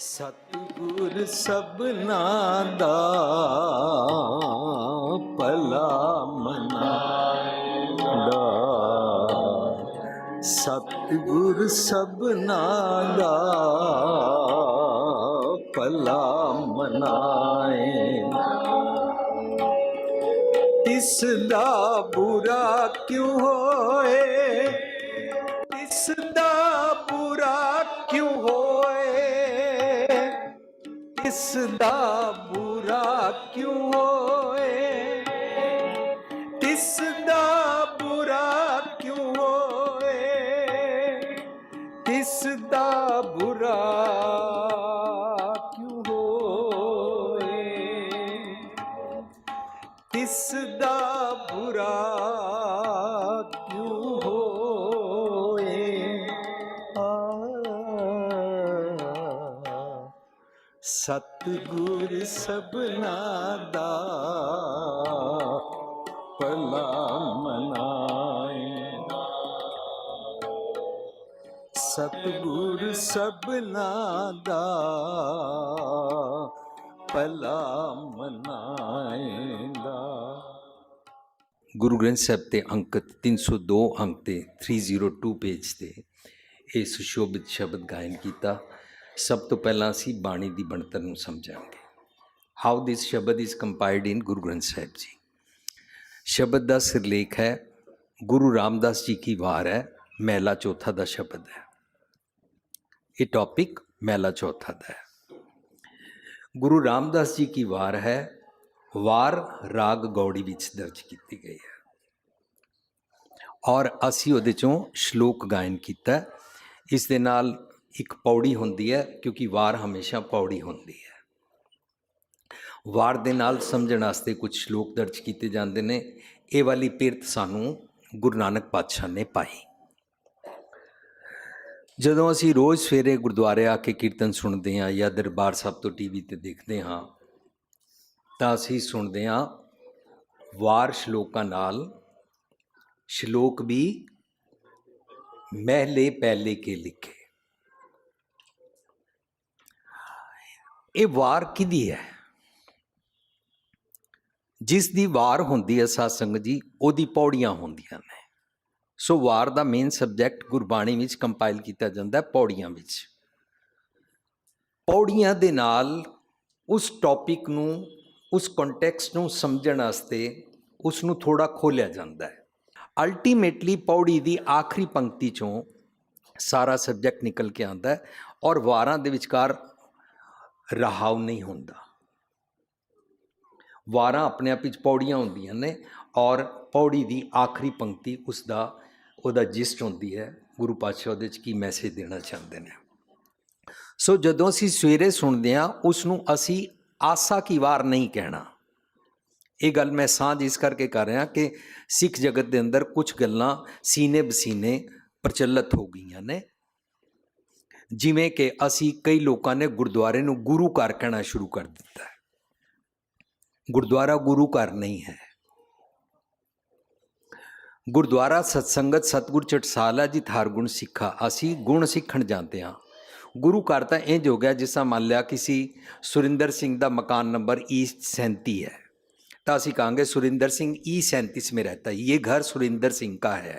ਸਤਿਗੁਰ ਸਭਨਾ ਦਾ ਭਲਾ ਮਨਾਇਦਾ ਸਤਿਗੁਰ ਸਭਨਾ ਦਾ ਭਲਾ ਮਨਾਏ ਇਸ ਦਾ ਬੁਰਾ ਕਿਉਂ ਹੋਏ? ਦਾ ਬੁਰਾ ਕਿਉਂ ਹੋਏ? ਇਸ ਦਾ ਬੁਰਾ ਕਿਉਂ ਹੋਏ? ਇਸ ਦਾ ਬੁਰਾ ਸਤਿਗੁਰ ਸਭਨਾ ਦਾ ਭਲਾ ਮਨਾਏ। ਸਤਿਗੁਰ ਸਭਨਾ ਦਾ ਭਲਾ ਮਨਾਏਗਾ। ਗੁਰੂ ਗ੍ਰੰਥ ਸਾਹਿਬ ਤੇ ਅੰਕ 302 ਅੰਕ ਤੇ 302 ਪੇਜ ਤੇ ਇਹ ਸੁਸ਼ੋਭਿਤ ਸ਼ਬਦ ਗਾਇਨ ਕੀਤਾ। ਸਭ ਤੋਂ ਪਹਿਲਾਂ ਅਸੀਂ ਬਾਣੀ ਦੀ ਬਣਤਰ ਨੂੰ ਸਮਝਾਂਗੇ। ਹਾਊ ਦਿਸ ਸ਼ਬਦ is compiled in Guru Granth Sahib ji ਸ਼ਬਦ ਦਾ ਸਿਰਲੇਖ ਹੈ ਗੁਰੂ ਰਾਮਦਾਸ ਜੀ ਕੀ ਵਾਰ ਹੈ, ਮਹਿਲਾ ਚੌਥਾ ਦਾ ਸ਼ਬਦ ਹੈ। ਇਹ ਟੌਪਿਕ ਮਹਿਲਾ ਚੌਥਾ ਦਾ ਹੈ। ਗੁਰੂ ਰਾਮਦਾਸ ਜੀ ਕੀ ਵਾਰ ਹੈ, ਵਾਰ ਰਾਗ ਗੌੜੀ ਵਿੱਚ ਦਰਜ ਕੀਤੀ ਗਈ ਹੈ। ਔਰ ਅਸੀਂ ਉਹਦੇ ਚੋਂ ਸ਼ਲੋਕ ਗਾਇਨ ਕੀਤਾ। ਇਸ ਦੇ ਨਾਲ ਇੱਕ ਪੌੜੀ ਹੁੰਦੀ ਹੈ, ਕਿਉਂਕਿ ਵਾਰ ਹਮੇਸ਼ਾ ਪੌੜੀ ਹੁੰਦੀ ਹੈ। ਵਾਰ ਦੇ ਨਾਲ ਸਮਝਣ ਵਾਸਤੇ ਕੁਝ ਸ਼ਲੋਕ ਦਰਜ ਕੀਤੇ ਜਾਂਦੇ ਨੇ। ਇਹ ਵਾਲੀ ਪਿਰਤ ਸਾਨੂੰ ਗੁਰੂ ਨਾਨਕ ਪਾਤਸ਼ਾਹ ਨੇ ਪਾਈ। ਜਦੋਂ ਅਸੀਂ ਰੋਜ਼ ਸਵੇਰੇ ਗੁਰਦੁਆਰੇ ਆ ਕੇ ਕੀਰਤਨ ਸੁਣਦੇ ਹਾਂ ਜਾਂ ਦਰਬਾਰ ਸਾਹਿਬ ਤੋਂ ਟੀਵੀ ਤੇ ਦੇਖਦੇ ਹਾਂ, ਤਾਂ ਅਸੀਂ ਸੁਣਦੇ ਹਾਂ ਵਾਰ ਸ਼ਲੋਕਾਂ ਨਾਲ ਸ਼ਲੋਕ ਵੀ ਮਹਿਲੇ ਪਹਿਲੇ ਕੇ ਲਿਖੇ। ਇਹ ਵਾਰ ਕਿਹਦੀ ਹੈ? ਜਿਸ ਦੀ ਵਾਰ ਹੁੰਦੀ ਹੈ ਸਾਧ ਸੰਗਤ ਜੀ, ਉਹਦੀ ਪੌੜੀਆਂ ਹੁੰਦੀਆਂ ਨੇ। ਸੋ ਵਾਰ ਦਾ ਮੇਨ ਸਬਜੈਕਟ ਗੁਰਬਾਣੀ ਵਿੱਚ ਕੰਪਾਈਲ ਕੀਤਾ ਜਾਂਦਾ ਹੈ, ਪੌੜੀਆਂ ਵਿੱਚ। ਪੌੜੀਆਂ ਦੇ ਨਾਲ ਉਸ ਟੌਪਿਕ ਨੂੰ, ਉਸ ਕੰਟੈਕਸਟ ਨੂੰ ਸਮਝਣ ਵਾਸਤੇ ਉਸ ਨੂੰ ਥੋੜਾ ਖੋਲਿਆ ਜਾਂਦਾ ਹੈ। ਅਲਟੀਮੇਟਲੀ ਪੌੜੀ ਦੀ ਆਖਰੀ ਪੰਕਤੀ ਚੋਂ ਸਾਰਾ ਸਬਜੈਕਟ ਨਿਕਲ ਕੇ ਆਉਂਦਾ ਹੈ ਔਰ ਵਾਰਾਂ ਦੇ ਵਿਚਕਾਰ ਰਹਾਉ ਨਹੀਂ ਹੁੰਦਾ। ਵਾਰਾਂ ਆਪਣੇ ਆਪ ਵਿੱਚ ਪੌੜੀਆਂ ਹੁੰਦੀਆਂ ਨੇ ਔਰ ਪੌੜੀ ਦੀ ਆਖਰੀ ਪੰਕਤੀ ਉਸ ਦਾ, ਉਹਦਾ ਜਿਸਟ ਹੁੰਦੀ ਹੈ। ਗੁਰੂ ਪਾਤਸ਼ਾਹ ਉਹਦੇ ਚ ਕੀ ਮੈਸੇਜ ਦੇਣਾ ਚਾਹੁੰਦੇ ਨੇ? ਸੋ ਜਦੋਂ ਅਸੀਂ ਸਵੇਰੇ ਸੁਣਦੇ ਹਾਂ ਉਸ ਨੂੰ ਅਸੀਂ ਆਸਾ ਕੀ ਵਾਰ ਨਹੀਂ ਕਹਿਣਾ। ਇਹ ਗੱਲ ਮੈਂ ਸਾਂਝ ਇਸ ਕਰਕੇ ਕਰ ਰਿਹਾ ਕਿ ਸਿੱਖ ਜਗਤ ਦੇ ਅੰਦਰ ਕੁਝ ਗੱਲਾਂ ਸੀਨੇ ਬਸੀਨੇ ਪ੍ਰਚਲਿਤ ਹੋ ਗਈਆਂ ਨੇ। ਜਿਵੇਂ ਕਿ ਅਸੀਂ ਕਈ ਲੋਕਾਂ ਨੇ ਗੁਰਦੁਆਰੇ ਨੂੰ ਗੁਰੂ ਘਰ ਕਹਿਣਾ ਸ਼ੁਰੂ ਕਰ ਦਿੱਤਾ ਹੈ ਗੁਰਦੁਆਰਾ ਗੁਰੂ ਘਰ ਨਹੀਂ ਹੈ ਗੁਰਦੁਆਰਾ ਸਤਸੰਗਤ ਸਤਗੁਰ ਚਟਸਾਲਾ ਜੀ ਥਾਰ ਗੁਣ ਸਿੱਖਾ ਅਸੀਂ ਗੁਣ ਸਿੱਖਣ ਜਾਂਦੇ ਹਾਂ ਗੁਰੂ ਘਰ ਤਾਂ ਇੰਜ ਹੋ ਗਿਆ ਜਿਸ ਤਰ੍ਹਾਂ ਮੰਨ ਲਿਆ ਕਿਸੇ ਸੁਰਿੰਦਰ ਸਿੰਘ ਦਾ ਮਕਾਨ ਨੰਬਰ ਈ 37 ਹੈ ਤਾਂ ਅਸੀਂ ਕਹਾਂਗੇ ਸੁਰਿੰਦਰ ਸਿੰਘ ਈ 37 में रहता है ये घर सुरिंदर सिंह का है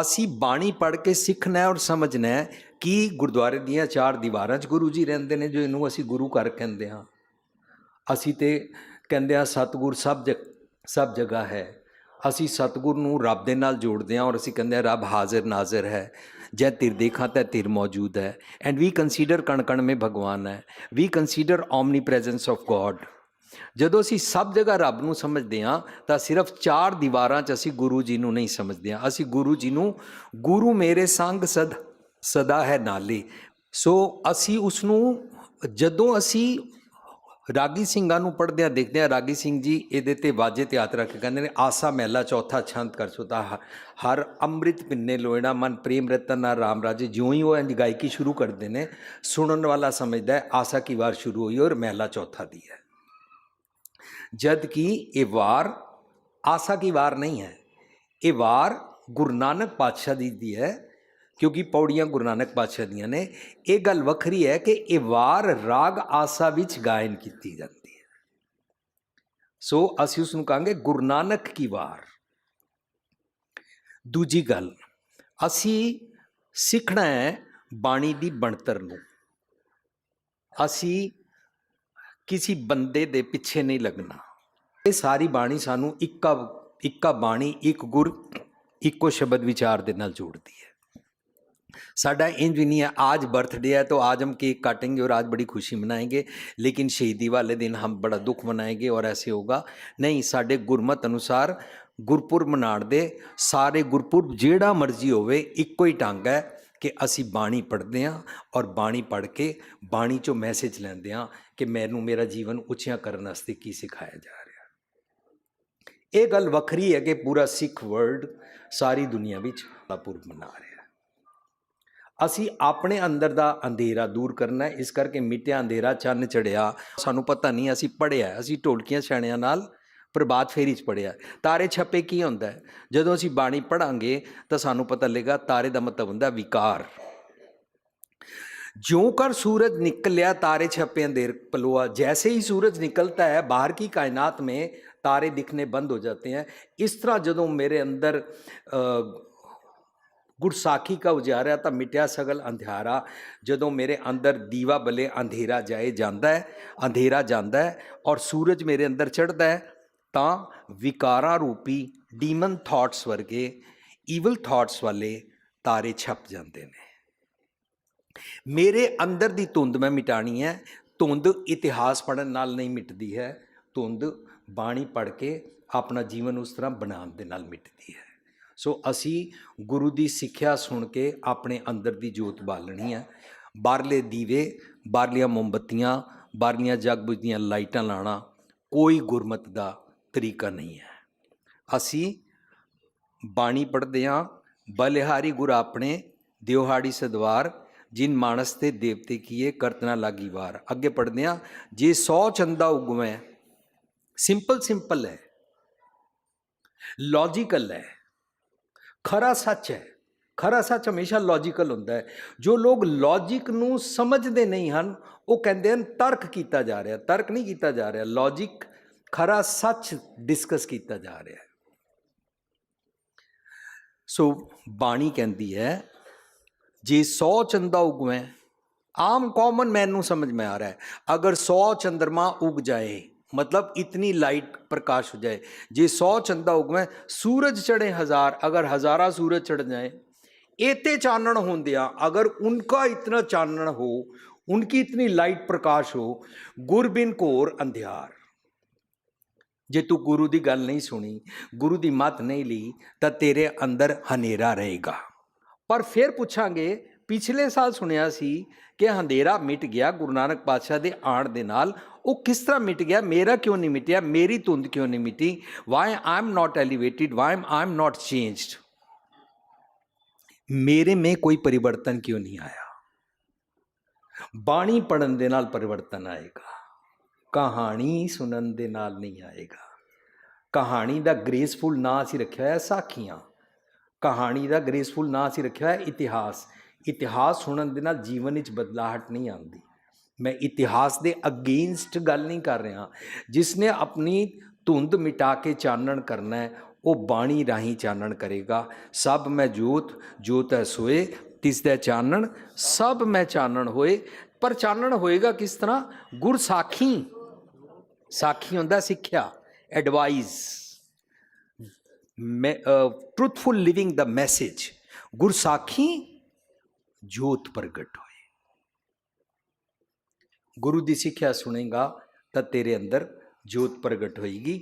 ਅਸੀਂ ਬਾਣੀ ਪੜ੍ਹ ਕੇ ਸਿੱਖਣਾ ਹੈ ਔਰ ਸਮਝਣਾ ਹੈ ਕਿ ਗੁਰਦੁਆਰੇ ਦੀਆਂ ਚਾਰ ਦੀਵਾਰਾਂ 'ਚ ਗੁਰੂ ਜੀ ਰਹਿੰਦੇ ਨੇ, ਜੋ ਇਹਨੂੰ ਅਸੀਂ ਗੁਰੂ ਘਰ ਕਹਿੰਦੇ ਹਾਂ। ਅਸੀਂ ਤੇ ਕਹਿੰਦੇ ਆ ਸਤਿਗੁਰ ਸਭ ਜਗ, ਸਭ ਜਗ੍ਹਾ ਹੈ। ਅਸੀਂ ਸਤਿਗੁਰ ਨੂੰ ਰੱਬ ਦੇ ਨਾਲ ਜੋੜਦੇ ਹਾਂ ਔਰ ਅਸੀਂ ਕਹਿੰਦੇ ਆ ਰੱਬ ਹਾਜ਼ਰ ਨਾਜ਼ਰ ਹੈ। ਜੈ ਤਿਰ ਦੇਖਾਂ ਤਾਂ ਤਿਰ ਮੌਜੂਦ ਹੈ। ਐਂਡ ਵੀ ਕੰਸੀਡਰ ਕਣ ਕਣ ਮੇ ਭਗਵਾਨ ਹੈ। We consider omnipresence of God ਜਦੋਂ ਅਸੀਂ ਸਭ ਜਗ੍ਹਾ ਰੱਬ ਨੂੰ ਸਮਝਦੇ ਹਾਂ, ਤਾਂ ਸਿਰਫ ਚਾਰ ਦੀਵਾਰਾਂ 'ਚ ਅਸੀਂ ਗੁਰੂ ਜੀ ਨੂੰ ਨਹੀਂ ਸਮਝਦੇ ਹਾਂ। ਅਸੀਂ ਗੁਰੂ ਜੀ ਨੂੰ ਗੁਰੂ ਮੇਰੇ ਸੰਗ ਸਦ, ਸਦਾ ਹੈ ਨਾਲੇ। ਸੋ ਅਸੀਂ ਉਸ ਨੂੰ ਜਦੋਂ ਅਸੀਂ ਰਾਗੀ ਸਿੰਘਾਂ ਨੂੰ ਪੜ੍ਹਦਿਆਂ ਦੇਖਦੇ ਆ ਰਾਗੀ ਸਿੰਘ ਜੀ ਇਹਦੇ ਤੇ ਵਾਜੇ ਤੇ ਹੱਥ ਰੱਖ ਕੇ ਕਹਿੰਦੇ ਨੇ, ਆਸਾ ਮਹਿਲਾ ਚੌਥਾ ਛੰਦ ਕਰ ਸੁਤਾ ਹਰ ਅੰਮ੍ਰਿਤ ਪਿੰਨੇ ਲੋਇਣਾ ਮਨ ਪ੍ਰੇਮ ਰਤਨ ਨਾ ਰਾਮ ਰਾਜੇ। ਜਿਉਂ ਹੀ ਉਹ ਇੰਜ ਗਾਇਕੀ ਸ਼ੁਰੂ ਕਰਦੇ ਨੇ, ਸੁਣਨ ਵਾਲਾ ਸਮਝਦਾ ਹੈ, ਆਸਾ ਕੀ ਵਾਰ ਸ਼ੁਰੂ ਹੋਈ ਔਰ ਮਹਿਲਾ ਚੌਥਾ ਦੀ ਹੈ। ਜਦ ਕਿ ਇਹ ਵਾਰ ਆਸਾ ਕੀ ਵਾਰ ਨਹੀਂ ਹੈ। ਇਹ ਵਾਰ ਗੁਰੂ ਨਾਨਕ ਪਾਤਸ਼ਾਹ ਦੀ ਦੀ ਹੈ, ਕਿਉਂਕਿ ਪੌੜੀਆਂ ਗੁਰੂ ਨਾਨਕ ਪਾਤਸ਼ਾਹ ਦੀਆਂ ਨੇ। ਇਹ ਗੱਲ ਵੱਖਰੀ ਹੈ ਕਿ ਇਹ ਵਾਰ ਰਾਗ ਆਸਾ ਵਿੱਚ ਗਾਇਨ ਕੀਤੀ ਜਾਂਦੀ ਹੈ। ਸੋ ਅਸੀਂ ਉਸ ਨੂੰ ਕਹਾਂਗੇ ਗੁਰੂ ਨਾਨਕ ਕੀ ਵਾਰ। ਦੂਜੀ ਗੱਲ, ਅਸੀਂ ਸਿੱਖਣਾ ਹੈ ਬਾਣੀ ਦੀ ਬਣਤਰ ਨੂੰ। ਅਸੀਂ ਕਿਸੇ ਬੰਦੇ ਦੇ ਪਿੱਛੇ ਨਹੀਂ ਲੱਗਣਾ ਇਹ ਸਾਰੀ ਬਾਣੀ ਸਾਨੂੰ ਇੱਕਾ ਇੱਕਾ ਬਾਣੀ ਇੱਕ ਗੁਰ ਇੱਕੋ ਸ਼ਬਦ ਵਿਚਾਰ ਦੇ ਨਾਲ ਜੋੜਦੀ ਹੈ साडा इंज भी नहीं है आज बर्थडे है तो आज हम केक काटेंगे और आज बड़ी खुशी मनाएंगे लेकिन शहीदी वाले दिन हम बड़ा दुख मनाएंगे और ऐसे होगा नहीं साडे गुरमत अनुसार ਗੁਰਪੁਰਬ ਮਨਾਉਣ ਦੇ ਸਾਰੇ ਗੁਰਪੁਰਬ ਜਿਹੜਾ ਮਰਜ਼ੀ ਹੋਵੇ ਇੱਕੋ ਹੀ ਢੰਗ ਹੈ ਕਿ ਅਸੀਂ ਬਾਣੀ ਪੜ੍ਹਦੇ ਹਾਂ ਔਰ ਬਾਣੀ ਪੜ੍ਹ ਕੇ ਬਾਣੀ ਚੋਂ ਮੈਸੇਜ ਲੈਂਦੇ ਹਾਂ ਕਿ ਮੈਨੂੰ ਮੇਰਾ ਜੀਵਨ ਉੱਚਿਆਂ ਕਰਨ ਵਾਸਤੇ ਕੀ ਸਿਖਾਇਆ ਜਾ ਰਿਹਾ। ਇਹ ਗੱਲ ਵੱਖਰੀ ਹੈ ਕਿ ਪੂਰਾ ਸਿੱਖ ਵਰਲਡ ਸਾਰੀ ਦੁਨੀਆ ਵਿੱਚ ਪੁਰਬ ਮਨਾ ਰਿਹਾ ਅਸੀਂ ਆਪਣੇ ਅੰਦਰ ਦਾ ਅੰਧੇਰਾ ਦੂਰ ਕਰਨਾ ਹੈ, ਇਸ ਕਰਕੇ ਮਿਟਿਆ ਅੰਧੇਰਾ ਚੰਨ ਚੜਿਆ ਸਾਨੂੰ ਪਤਾ ਨਹੀਂ, ਅਸੀਂ ਪੜਿਆ ਅਸੀਂ ਢੋਲਕੀਆਂ, ਛਾਣਿਆਂ ਨਾਲ ਪ੍ਰਭਾਤ ਫੇਰੀ ਚ ਪੜਿਆ ਤਾਰੇ ਛੱਪੇ ਕੀ ਹੁੰਦਾ ਹੈ ਜਦੋਂ ਅਸੀਂ ਬਾਣੀ ਪੜਾਂਗੇ ਤਾਂ ਸਾਨੂੰ ਪਤਾ ਲੱਗਾ ਤਾਰੇ ਦਾ ਮਤਲਬ ਹੁੰਦਾ ਵਿਕਾਰ ज्यों कर सूरज निकलिया तारे छपे अंधेर पलोआ जैसे ही सूरज निकलता है बाहर की कायनात में तारे दिखने बंद हो जाते हैं इस तरह ਜਦੋਂ ਮੇਰੇ ਅੰਦਰ ਗੁਰਸਾਖੀ का ਉਜਾਰਿਆ ਤਾਂ ਮਿਟਿਆ ਸਗਲ ਅੰਧਿਆਰਾ ਜਦੋਂ ਮੇਰੇ ਅੰਦਰ ਦੀਵਾ ਬਲੇ ਅੰਧੇਰਾ ਜਾਏ ਜਾਂਦਾ ਹੈ ਅੰਧੇਰਾ ਜਾਂਦਾ ਹੈ ਔਰ ਸੂਰਜ ਮੇਰੇ ਅੰਦਰ ਚੜ੍ਹਦਾ ਹੈ ਤਾਂ ਵਿਕਾਰਾਂ ਰੂਪੀ ਡੀਮਨ ਥਾਟਸ ਵਰਗੇ ਈਵਲ ਥਾਟਸ ਵਾਲੇ ਤਾਰੇ ਛਪ ਜਾਂਦੇ ਨੇ। ਮੇਰੇ ਅੰਦਰ ਦੀ ਧੁੰਦ ਮੈਂ ਮਿਟਾਣੀ ਹੈ, ਧੁੰਦ ਇਤਿਹਾਸ ਪੜਨ ਨਾਲ ਨਹੀਂ ਮਿਟਦੀ ਹੈ, ਧੁੰਦ ਬਾਣੀ ਪੜ ਕੇ ਆਪਣਾ ਜੀਵਨ ਉਸ ਤਰ੍ਹਾਂ ਬਣਾਉਣ ਦੇ ਨਾਲ ਮਿਟਦੀ ਹੈ। ਸੋ ਅਸੀਂ ਗੁਰੂ ਦੀ ਸਿੱਖਿਆ ਸੁਣ ਕੇ ਆਪਣੇ ਅੰਦਰ ਦੀ ਜੋਤ ਬਾਲਣੀ ਹੈ। ਬਾਹਰਲੇ ਦੀਵੇ, ਬਾਹਰਲੀਆਂ ਮੋਮਬੱਤੀਆਂ, ਬਾਹਰਲੀਆਂ ਜਗਬੁਝ ਦੀਆਂ ਲਾਈਟਾਂ ਲਾਣਾ ਕੋਈ ਗੁਰਮਤ ਦਾ ਤਰੀਕਾ ਨਹੀਂ ਹੈ। ਅਸੀਂ ਬਾਣੀ ਪੜ੍ਹਦੇ ਹਾਂ, ਬਲਿਹਾਰੀ ਗੁਰ ਆਪਣੇ ਦਿਵਹਾੜੀ ਸਦਵਾਰ, ਜਿਨ ਮਾਨਸ ਤੇ ਦੇਵਤੇ ਕੀਏ, ਕਰਤਨਾ ਲਾਗੀ ਵਾਰ। ਅੱਗੇ ਪੜ੍ਹਦੇ ਹਾਂ, ਜੇ 100 ਚੰਦਾ ਉਗਵੇਂ, ਸਿੰਪਲ ਸਿੰਪਲ ਹੈ ਲੌਜੀਕਲ ਹੈ, ਖਰਾ ਸੱਚ ਹੈ। ਖਰਾ ਸੱਚ ਹਮੇਸ਼ਾ ਲੌਜੀਕਲ ਹੁੰਦਾ ਹੈ। ਜੋ ਲੋਕ ਲੌਜੀਕ ਨੂੰ ਸਮਝਦੇ ਨਹੀਂ ਹਨ, ਉਹ ਕਹਿੰਦੇ ਹਨ, ਤਰਕ ਕੀਤਾ ਜਾ ਰਿਹਾ, ਤਰਕ ਨਹੀਂ ਕੀਤਾ ਜਾ ਰਿਹਾ। ਲੌਜੀਕ ਖਰਾ ਸੱਚ ਡਿਸਕਸ ਕੀਤਾ ਜਾ ਰਿਹਾ ਹੈ ਸੋ ਬਾਣੀ ਕਹਿੰਦੀ ਹੈ ਜੇ 100 ਚੰਦਾ ਉਗਵੇਂ ਆਮ ਕਾਮਨ ਮੈਨ ਨੂੰ ਸਮਝ में आ रहा है अगर 100 चंद्रमा उग जाए मतलब इतनी लाइट प्रकाश हो जाए जे 100 चंदा उगवे सूरज चढ़े हजार अगर हजारा सूरज चढ़ जाए एते चानन होंदिया अगर उनका इतना चानन हो उनकी इतनी लाइट प्रकाश हो गुरबिन घोर अंधियार ਜੇ ਤੂੰ ਗੁਰੂ ਦੀ ਗੱਲ ਨਹੀਂ ਸੁਣੀ, ਗੁਰੂ ਦੀ ਮਤ ਨਹੀਂ ਲਈ, ਤਾਂ ਤੇਰੇ ਅੰਦਰ ਹਨੇਰਾ ਰਹੇਗਾ। ਪਰ ਫਿਰ ਪੁੱਛਾਂਗੇ, ਪਿਛਲੇ ਸਾਲ ਸੁਣਿਆ ਸੀ ਕਿ ਹਨੇਰਾ ਮਿਟ ਗਿਆ ਗੁਰੂ ਨਾਨਕ ਪਾਤਸ਼ਾਹ ਦੇ ਆਣ ਦੇ ਨਾਲ। ਉਹ ਕਿਸ ਤਰ੍ਹਾਂ ਮਿਟ ਗਿਆ? ਮੇਰਾ ਕਿਉਂ ਨਹੀਂ ਮਿਟਿਆ? ਮੇਰੀ ਧੁੰਦ ਕਿਉਂ ਨਹੀਂ ਮਿਟੀ? Why am not elevated why am not changed ਮੇਰੇ ਮੇ ਕੋਈ ਪਰਿਵਰਤਨ ਕਿਉਂ ਨਹੀਂ ਆਇਆ? ਬਾਣੀ ਪੜਨ ਦੇ ਨਾਲ ਪਰਿਵਰਤਨ ਆਏਗਾ। ਕਹਾਣੀ ਸੁਣਨ ਦੇ ਨਾਲ ਨਹੀਂ ਆਏਗਾ। ਕਹਾਣੀ ਦਾ ਗ੍ਰੇਸਫੁਲ ਨਾਂ ਅਸੀਂ ਰੱਖਿਆ ਹੋਇਆ ਸਾਖੀਆਂ। ਕਹਾਣੀ ਦਾ ਗ੍ਰੇਸਫੁਲ ਨਾਂ ਅਸੀਂ ਰੱਖਿਆ ਹੋਇਆ ਇਤਿਹਾਸ। ਇਤਿਹਾਸ ਸੁਣਨ ਦੇ ਨਾਲ ਜੀਵਨ ਵਿੱਚ ਬਦਲਾਹਟ ਨਹੀਂ ਆਉਂਦੀ। ਮੈਂ ਇਤਿਹਾਸ ਦੇ ਅਗੇਂਸਟ ਗੱਲ ਨਹੀਂ ਕਰ ਰਿਹਾ। ਜਿਸ ਨੇ ਆਪਣੀ ਧੁੰਦ ਮਿਟਾ ਕੇ ਚਾਨਣ ਕਰਨਾ ਹੈ, ਉਹ ਬਾਣੀ ਰਾਹੀਂ ਚਾਨਣ ਕਰੇਗਾ। ਸਭ ਮੈਂ ਜੋਤ ਜੋਤ ਹੈ ਸੋਏ, ਤਿਸ ਦਾ ਚਾਨਣ, ਸਭ ਮੈਂ ਚਾਨਣ ਹੋਏ। ਪਰ ਚਾਨਣ ਹੋਏਗਾ ਕਿਸ ਤਰ੍ਹਾਂ? ਗੁਰ ਸਾਖੀ। ਸਾਖੀ ਹੁੰਦਾ ਸਿੱਖਿਆ। ਐਡਵਾਈਸ ਟਰੂਥਫੁਲ ਲਿਵਿੰਗ ਦਾ ਮੈਸੇਜ ਗੁਰਸਾਖੀ ਜੋਤ ਪ੍ਰਗਟ ਹੋਏ ਗੁਰੂ ਦੀ ਸਿੱਖਿਆ ਸੁਣੇਗਾ ਤਾਂ ਤੇਰੇ ਅੰਦਰ ਜੋਤ ਪ੍ਰਗਟ ਹੋਏਗੀ